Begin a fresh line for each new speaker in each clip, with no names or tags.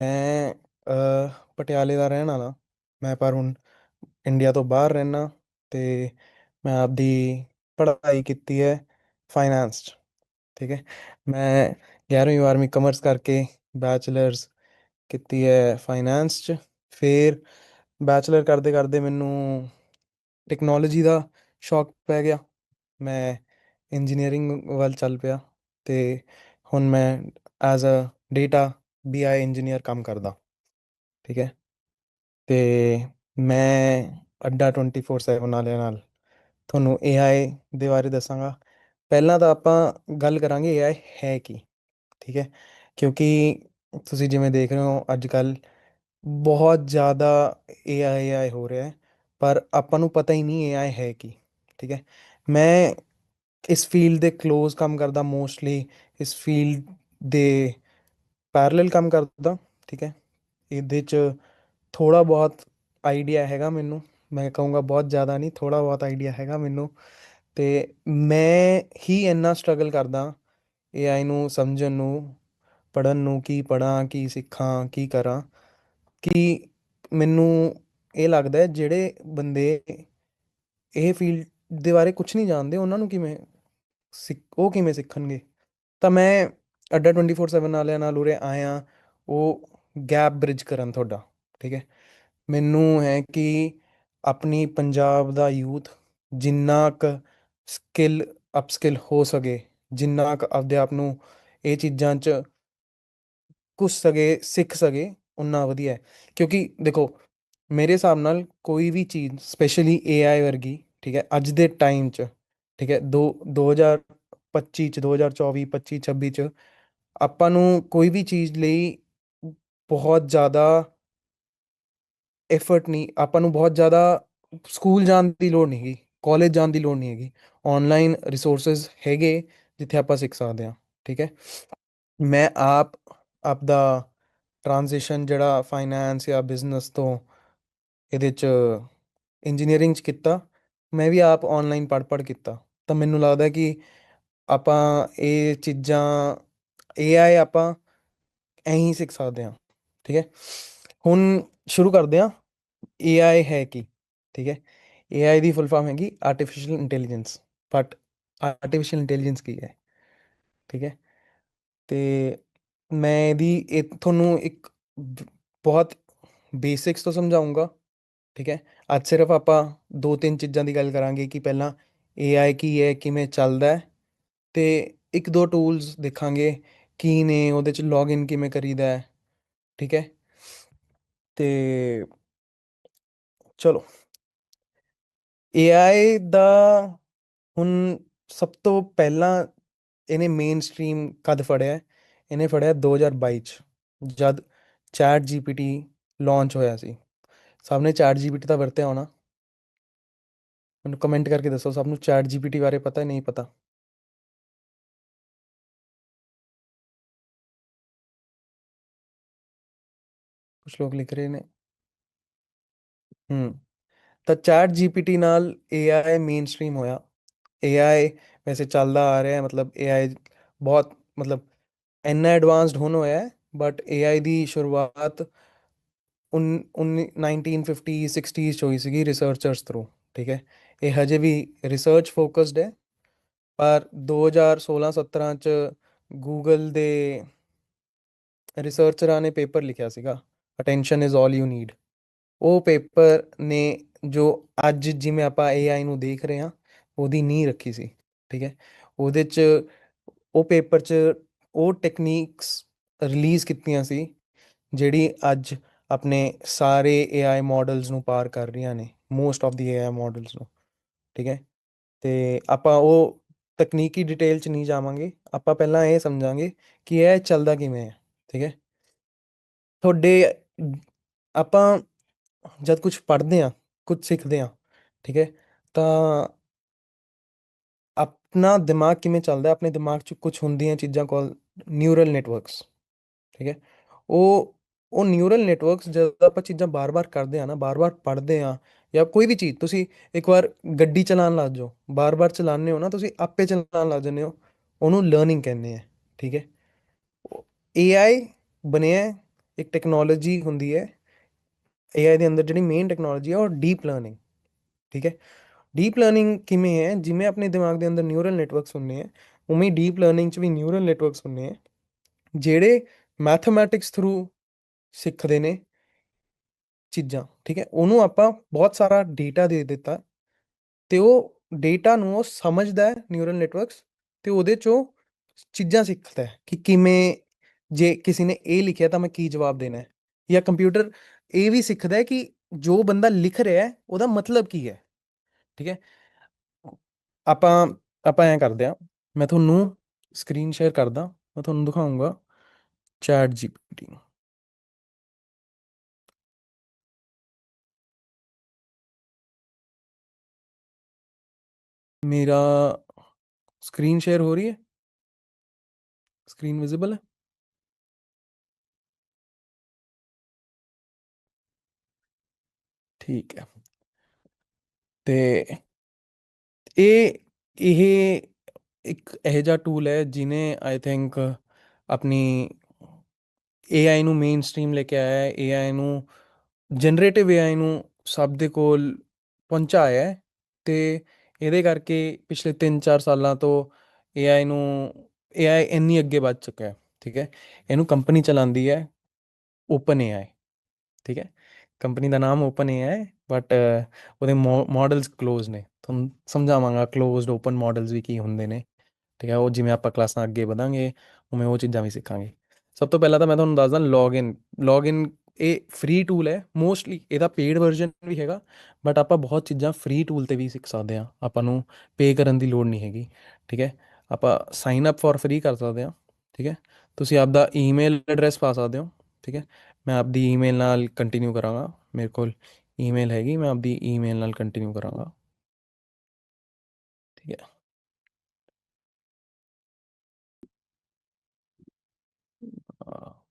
ਮੈਂ ਅਹ, ਪਟਿਆਲੇ ਦਾ ਰਹਿਣ ਵਾਲਾ। ਮੈਂ ਪਰ ਹੁਣ ਇੰਡੀਆ ਤੋਂ ਬਾਹਰ ਰਹਿੰਦਾ ਤੇ ਮੈਂ ਆਪਦੀ ਪੜ੍ਹਾਈ ਕੀਤੀ ਹੈ ਫਾਈਨੈਂਸ 'ਚ ਠੀਕ ਹੈ। ਮੈਂ 11ਵੀਂ 12ਵੀਂ ਕਮਰਸ ਕਰਕੇ ਬੈਚਲਰਸ ਕੀਤੀ ਹੈ ਫਾਈਨੈਂਸ 'ਚ। ਫਿਰ ਬੈਚਲਰ ਕਰਦੇ ਕਰਦੇ ਮੈਨੂੰ ਟੈਕਨੋਲੋਜੀ ਦਾ ਸ਼ੌਕ ਪੈ ਗਿਆ। ਮੈਂ ਇੰਜੀਨੀਅਰਿੰਗ ਵੱਲ ਚੱਲ ਪਿਆ ਤੇ ਹੁਣ ਮੈਂ as a data BI engineer ਕੰਮ ਕਰਦਾ। ਠੀਕ ਹੈ? ਤੇ ਮੈਂ ਅੱਡਾ 24/7 ਵਾਲਿਆਂ ਨਾਲ ਤੁਹਾਨੂੰ ਏਆਈ ਦੇ ਬਾਰੇ ਦੱਸਾਂਗਾ। ਪਹਿਲਾਂ ਤਾਂ ਆਪਾਂ ਗੱਲ ਕਰਾਂਗੇ ਏਆਈ ਹੈ ਕੀ? ਠੀਕ ਹੈ? ਕਿਉਂਕਿ ਤੁਸੀਂ ਜਿਵੇਂ ਦੇਖ ਰਹੇ ਹੋ ਅੱਜ ਕੱਲ ਬਹੁਤ ਜ਼ਿਆਦਾ ਏਆਈ ਏਆਈ ਹੋ ਰਿਹਾ ਹੈ, ਪਰ ਆਪਾਂ ਨੂੰ ਪਤਾ ਹੀ ਨਹੀਂ ਏਆਈ ਹੈ ਕੀ। ਠੀਕ ਹੈ? ਮੈਂ ਇਸ ਫੀਲਡ ਦੇ ক্লোਜ਼ ਕੰਮ ਕਰਦਾ ਮੋਸਟਲੀ ਇਸ ਫੀਲਡ ਦੇ ਪੈਰਲਲ ਕੰਮ ਕਰਦਾ, ਠੀਕ ਹੈ? ਇਹਦੇ 'ਚ ਥੋੜਾ ਬਹੁਤ ਆਈਡੀਆ ਹੈਗਾ ਮੈਨੂੰ। ਮੈਂ ਕਹੂੰਗਾ ਬਹੁਤ ਜ਼ਿਆਦਾ ਨਹੀਂ ਥੋੜਾ ਬਹੁਤ ਆਈਡੀਆ ਹੈਗਾ ਮੈਨੂੰ। ਤੇ ਮੈਂ ਹੀ ਇੰਨਾ ਸਟਰਗਲ ਕਰਦਾ ਏਆਈ ਨੂੰ ਸਮਝਣ ਨੂੰ ਪੜਨ ਨੂੰ, ਕੀ ਪੜਾਂ ਕੀ ਸਿੱਖਾਂ, ਕੀ ਕਰਾਂ। ਕਿ ਮੈਨੂੰ ਇਹ ਲੱਗਦਾ ਹੈ, ਜਿਹੜੇ ਬੰਦੇ ਇਹ ਫੀਲਡ ਦੇ ਬਾਰੇ ਕੁਝ ਨਹੀਂ ਜਾਣਦੇ, ਉਹਨਾਂ ਨੂੰ ਕਿਵੇਂ ਸਿੱਖ, ਉਹ ਕਿਵੇਂ ਸਿੱਖਣਗੇ? ਤਾਂ ਮੈਂ ਅੱਡਾ 24/7 ਵਾਲਿਆਂ ਨਾਲ ਉਰੇ ਆਇਆ ਉਹ ਗੈਪ ਬ੍ਰਿਜ ਕਰਨ ਤੁਹਾਡਾ, ਠੀਕ ਹੈ? ਮੈਨੂੰ ਹੈ ਕਿ ਆਪਣੀ ਪੰਜਾਬ ਦਾ ਯੂਥ ਜਿੰਨਾ ਕੁ ਸਕਿੱਲ ਅਪਸਕਿੱਲ ਹੋ ਸਕੇ, ਜਿੰਨਾ ਕੁ ਆਪਦੇ ਆਪ ਨੂੰ ਇਹ ਚੀਜ਼ਾਂ 'ਚ ਕੁਛ ਸਕੇ, ਸਿੱਖ ਸਕੇ ਉਨਾ ਵਧੀਆ ਹੈ। ਕਿਉਂਕਿ ਦੇਖੋ, ਮੇਰੇ ਹਿਸਾਬ ਨਾਲ ਕੋਈ ਵੀ ਚੀਜ਼ ਸਪੈਸ਼ਲੀ ਏਆਈ ਵਰਗੀ, ਠੀਕ ਹੈ, ਅੱਜ ਦੇ ਟਾਈਮ 'ਚ, ਠੀਕ ਹੈ, ਦੋ 2025 ਚ 2024 25 26 ਚ ਆਪਾਂ ਨੂੰ ਕੋਈ ਵੀ ਚੀਜ਼ ਲਈ ਬਹੁਤ ਜ਼ਿਆਦਾ ਐਫਰਟ ਨਹੀਂ, ਆਪਾਂ ਨੂੰ ਬਹੁਤ ਜ਼ਿਆਦਾ ਸਕੂਲ ਜਾਣ ਦੀ ਲੋੜ ਨਹੀਂ ਹੈਗੀ ਕਾਲਜ ਜਾਣ ਦੀ ਲੋੜ ਨਹੀਂ ਹੈਗੀ। ਆਨਲਾਈਨ ਰਿਸੋਰਸਸ ਹੈਗੇ ਜਿੱਥੇ ਆਪਾਂ ਸਿੱਖ ਸਕਦੇ ਹਾਂ, ਠੀਕ ਹੈ? ਮੈਂ ਆਪ, ਆਪਦਾ ਟ੍ਰਾਂਜੀਸ਼ਨ ਜਿਹੜਾ ਫਾਈਨੈਂਸ ਜਾਂ ਬਿਜ਼ਨਸ ਤੋਂ ਇਹਦੇ ਚ ਇੰਜੀਨੀਅਰਿੰਗ ਚ ਕੀਤਾ, ਮੈਂ ਵੀ ਆਪ ਆਨਲਾਈਨ ਪੜ੍ਹ ਪੜ੍ਹ ਕੀਤਾ। ਤਾਂ ਮੈਨੂੰ ਲੱਗਦਾ ਕਿ ਆਪਾਂ ਇਹ ਚੀਜ਼ਾਂ ਏਆਈ ਆਪਾਂ ਐਂ ਹੀ ਸਿੱਖ ਸਕਦੇ ਹਾਂ, ਠੀਕ ਹੈ? ਹੁਣ ਸ਼ੁਰੂ ਕਰਦੇ ਹਾਂ ਏਆਈ ਹੈ ਕੀ, ਠੀਕ ਹੈ? ਏਆਈ ਦੀ ਫੁੱਲ ਫਾਰਮ ਹੈਗੀ artificial intelligence but artificial intelligence ਕੀ ਹੈ, ਠੀਕ ਹੈ? ਤੇ ਮੈਂ ਇਹਦੀ, ਇਹ ਤੁਹਾਨੂੰ ਇੱਕ ਬਹੁਤ ਬੇਸਿਕਸ ਤੋਂ ਸਮਝਾਉਂਗਾ ਠੀਕ ਹੈ? ਅੱਜ ਸਿਰਫ ਆਪਾਂ ਦੋ ਤਿੰਨ ਚੀਜ਼ਾਂ ਦੀ ਗੱਲ ਕਰਾਂਗੇ ਕਿ ਪਹਿਲਾਂ ਏਆਈ ਕੀ ਹੈ, ਕਿਵੇਂ ਚੱਲਦਾ ਹੈ, ਤੇ ਇੱਕ ਦੋ ਟੂਲਸ ਦੇਖਾਂਗੇ ਕੀ ਨੇ, ਉਹਦੇ ਚ ਲੌਗਇਨ ਕਿਵੇਂ ਕਰੀਦਾ ਹੈ, ਠੀਕ ਹੈ? ਤੇ ਚਲੋ। ਏਆਈ ਦਾ ਹੁਣ ਸਭ ਤੋਂ ਪਹਿਲਾਂ ਇਹਨੇ ਮੇਨ ਸਟ੍ਰੀਮ ਕਦ ਫੜਿਆ ਇਹਨੇ ਫੜਿਆ 2022 ਚ, ਜਦ ਚੈਟ ਜੀਪੀਟੀ ਲਾਂਚ ਹੋਇਆ ਸੀ। ਸਭ ਨੇ ਚੈਟ ਜੀਪੀਟੀ ਤਾਂ ਵਰਤਿਆ ਹੋਣਾ। ਮੈਨੂੰ ਕਮੈਂਟ ਕਰਕੇ ਦੱਸੋ, ਸਭ ਨੂੰ ਚੈਟ ਜੀਪੀਟੀ ਬਾਰੇ ਪਤਾ ਨਹੀਂ ਪਤਾ? ਕੁਝ ਲੋਕ ਲਿਖ ਰਹੇ ਨੇ। ਹੂੰ, ਤਾਂ ਚੈਟ ਜੀਪੀਟੀ ਨਾਲ ਏਆਈ ਮੇਨ ਸਟ੍ਰੀਮ ਹੋਇਆ। ਏਆਈ ਵੈਸੇ ਚੱਲਦਾ ਆ ਰਿਹਾ ਹੈ ਮਤਲਬ ਏਆਈ ਬਹੁਤ, ਮਤਲਬ ਇੰਨਾ ਐਡਵਾਂਸਡ ਹੁਣ ਹੋਇਆ ਹੈ, ਬਟ ਏਆਈ ਦੀ ਸ਼ੁਰੂਆਤ ਉਨ 1950 60s ਚ ਹੋਈ ਸੀਗੀ ਰਿਸਰਚਰਸ ਥਰੂ ਠੀਕ ਹੈ। ਇਹ ਹਜੇ ਵੀ ਰਿਸਰਚ ਫੋਕਸਡ ਹੈ, ਪਰ 2016 17 ਚ ਗੂਗਲ ਦੇ ਰਿਸਰਚਰਾਂ ਨੇ ਪੇਪਰ ਲਿਖਿਆ ਸੀਗਾ। Attention is all you need ਉਹ ਪੇਪਰ ਨੇ ਜੋ ਅੱਜ ਜਿਵੇਂ ਆਪਾਂ ਏਆਈ ਨੂੰ ਦੇਖ ਰਹੇ ਹਾਂ, ਉਹਦੀ ਨੀਂਹ ਰੱਖੀ ਸੀ, ਠੀਕ ਹੈ? ਉਹਦੇ ਚ, ਉਹ ਪੇਪਰ ਚ ਉਹ ਟੈਕਨੀਕਸ ਰਿਲੀਜ਼ ਕੀਤੀਆਂ ਸੀ, ਜਿਹੜੀ ਅੱਜ ਆਪਣੇ ਸਾਰੇ ਏਆਈ ਮਾਡਲਸ ਨੂੰ ਪਾਰ ਕਰ ਰਹੀਆਂ ਨੇ most of the AI models ਨੂੰ, ਠੀਕ ਹੈ? ਤੇ ਆਪਾਂ ਉਹ ਤਕਨੀਕੀ ਡਿਟੇਲ ਚ ਨਹੀਂ ਜਾਵਾਂਗੇ, ਆਪਾਂ ਪਹਿਲਾਂ ਇਹ ਸਮਝਾਂਗੇ ਕਿ ਇਹ ਚੱਲਦਾ ਕਿਵੇਂ ਹੈ, ਠੀਕ ਹੈ? ਤੁਹਾਡੇ ਆਪਾਂ ਜਦ ਕੁਝ ਪੜ੍ਹਦੇ ਹਾਂ ਕੁਝ ਸਿੱਖਦੇ ਹਾਂ, ਠੀਕ ਹੈ, ਤਾਂ ਆਪਣਾ ਦਿਮਾਗ ਕਿਵੇਂ ਚੱਲਦਾ ਆਪਣੇ ਦਿਮਾਗ 'ਚ ਕੁਝ ਹੁੰਦੀਆਂ ਚੀਜ਼ਾਂ ਕੋਲ ਨਿਊਰਲ ਨੈਟਵਰਕਸ ਠੀਕ ਹੈ, ਉਹ ਉਹ ਨਿਊਰਲ ਨੈਟਵਰਕਸ ਜਦੋਂ ਆਪਾਂ ਚੀਜ਼ਾਂ ਬਾਰ-ਬਾਰ ਕਰਦੇ ਆ ਨਾ, ਬਾਰ-ਬਾਰ ਪੜ੍ਹਦੇ ਆ ਜਾਂ ਕੋਈ ਵੀ ਚੀਜ਼, ਤੁਸੀਂ ਇੱਕ ਵਾਰ ਗੱਡੀ ਚਲਾਉਣ ਲੱਗ ਜਾਓ, ਬਾਰ-ਬਾਰ ਚਲਾਉਂਦੇ ਹੋ ਨਾ, ਤੁਸੀਂ ਆਪੇ ਚਲਾਉਣ ਲੱਗ ਜਾਂਦੇ ਹੋ, ਉਹਨੂੰ ਲਰਨਿੰਗ ਕਹਿੰਦੇ ਆ, ਠੀਕ ਹੈ ਏਆਈ ਬਣਿਆ ਇੱਕ ਟੈਕਨੋਲੋਜੀ ਹੁੰਦੀ ਹੈ AI ਦੇ ਅੰਦਰ ਜਿਹੜੀ ਮੇਨ ਟੈਕਨੋਲੋਜੀ ਹੈ ਉਹ ਡੀਪ ਲਰਨਿੰਗ ਠੀਕ ਹੈ? ਡੀਪ ਲਰਨਿੰਗ ਕਿਵੇਂ ਹੈ? ਜਿਵੇਂ ਆਪਣੇ ਦਿਮਾਗ ਦੇ ਅੰਦਰ ਨਿਊਰਲ ਨੈਟਵਰਕਸ ਹੁੰਦੇ ਆ ਉਵੇਂ ਡੀਪ ਲਰਨਿੰਗ 'ਚ ਵੀ ਨਿਊਰਲ ਨੈਟਵਰਕਸ ਹੁੰਦੇ ਆ ਜਿਹੜੇ ਮੈਥਮੈਟਿਕਸ ਥਰੂ ਸਿੱਖਦੇ ਨੇ ਚੀਜ਼ਾਂ, ਠੀਕ ਹੈ? ਉਹਨੂੰ ਆਪਾਂ ਬਹੁਤ ਸਾਰਾ ਡੇਟਾ ਦੇ ਦਿੱਤਾ ਤੇ ਉਹ ਡੇਟਾ ਨੂੰ ਉਹ ਸਮਝਦਾ ਹੈ ਨਿਊਰਲ ਨੈਟਵਰਕਸ ਤੇ ਉਹਦੇ ਚੋਂ ਚੀਜ਼ਾਂ ਸਿੱਖਦਾ ਹੈ ਕਿ ਕਿਵੇਂ ਜੇ ਕਿਸੇ ਨੇ ਇਹ ਲਿਖਿਆ ਤਾਂ ਮੈਂ ਕੀ ਜਵਾਬ ਦੇਣਾ ਹੈ? ਜਾਂ ਕੰਪਿਊਟਰ ਇਹ ਵੀ ਸਿੱਖਦਾ ਹੈ ਕਿ ਜੋ ਬੰਦਾ ਲਿਖ ਰਿਹਾ ਹੈ, ਉਹਦਾ ਮਤਲਬ ਕੀ ਹੈ? ਠੀਕ ਹੈ? ਆਪਾਂ ਆਪਾਂ ਐਂ ਕਰਦੇ ਆ ਮੈਂ ਤੁਹਾਨੂੰ ਸਕਰੀਨ ਸ਼ੇਅਰ ਕਰਦਾ, ਮੈਂ ਤੁਹਾਨੂੰ ਦਿਖਾਉਂਗਾ ਚੈਟ ਜੀਪੀਟੀ ਮੇਰਾ ਸਕਰੀਨ ਸ਼ੇਅਰ ਹੋ ਰਹੀ ਹੈ? ਸਕਰੀਨ ਵਿਜ਼ਿਬਲ ਹੈ? ਠੀਕ ਹੈ। ਤੇ ਇਹ ਇਹ ਇੱਕ ਇਹੋ ਜਿਹਾ ਟੂਲ ਹੈ ਜਿਨੇ ਆਈ ਥਿੰਕ ਆਪਣੀ AI ਨੂੰ ਮੇਨ ਸਟ੍ਰੀਮ ਲੈ ਕੇ ਆਇਆ ਹੈ AI ਨੂੰ ਜਨਰੇਟਿਵ AI ਨੂੰ ਸਭ ਦੇ ਕੋਲ ਪਹੁੰਚਾਇਆ ਹੈ ਤੇ ਇਹਦੇ ਕਰਕੇ ਪਿਛਲੇ 3-4 ਸਾਲਾਂ ਤੋਂ AI ਨੂੰ AI ਇੰਨੀ ਅੱਗੇ ਵੱਧ ਚੁੱਕਾ ਹੈ, ਠੀਕ ਹੈ। ਇਹਨੂੰ ਕੰਪਨੀ ਚਲਾਉਂਦੀ ਹੈ ਓਪਨ AI ਠੀਕ ਹੈ। ਕੰਪਨੀ ਦਾ ਨਾਮ ਓਪਨ ਏ ਹੈ ਬਟ ਉਹਦੇ ਮਾਡਲਸ ক্লোਜ਼ ਨੇ। ਤੁਹਾਨੂੰ ਸਮਝਾਵਾਂਗਾ ক্লোਜ਼ਡ ਓਪਨ ਮਾਡਲਸ ਵੀ ਕੀ ਹੁੰਦੇ ਨੇ। ਠੀਕ ਹੈ, ਉਹ ਜਿਵੇਂ ਆਪਾਂ ਕਲਾਸਾਂ ਅੱਗੇ ਵਧਾਂਗੇ, ਉਵੇਂ ਉਹ ਚੀਜ਼ਾਂ ਵੀ ਸਿੱਖਾਂਗੇ। ਸਭ ਤੋਂ ਪਹਿਲਾਂ ਤਾਂ ਮੈਂ ਤੁਹਾਨੂੰ ਦੱਸਦਾ ਲੌਗਇਨ ਲੌਗਇਨ ਇਹ ਫ੍ਰੀ ਟੂਲ ਹੈ। ਮੋਸਟਲੀ ਇਹਦਾ ਪੇਡ ਵਰਜ਼ਨ ਵੀ ਹੈਗਾ ਬਟ ਆਪਾਂ ਬਹੁਤ ਚੀਜ਼ਾਂ ਫ੍ਰੀ ਟੂਲ ਤੇ ਵੀ ਸਿੱਖ ਸਕਦੇ ਆ ਆਪਾਂ ਨੂੰ ਪੇ ਕਰਨ ਦੀ ਲੋੜ ਨਹੀਂ ਹੈਗੀ। ਠੀਕ ਹੈ, ਆਪਾਂ ਸਾਈਨ ਅਪ ਫॉर ਫ੍ਰੀ ਕਰ ਸਕਦੇ ਆ ਠੀਕ ਹੈ, ਤੁਸੀਂ ਆਪਦਾ ਈਮੇਲ ਐਡਰੈਸ ਪਾ ਸਕਦੇ ਹੋ। ਠੀਕ ਹੈ ਮੈਂ ਆਪਦੀ ਈਮੇਲ ਨਾਲ ਕੰਟੀਨਿਊ ਕਰਾਂਗਾ। ਮੇਰੇ ਕੋਲ ਈਮੇਲ ਹੈਗੀ, ਮੈਂ ਆਪਦੀ ਈਮੇਲ ਨਾਲ ਕੰਟੀਨਿਊ ਕਰਾਂਗਾ। ਠੀਕ ਹੈ।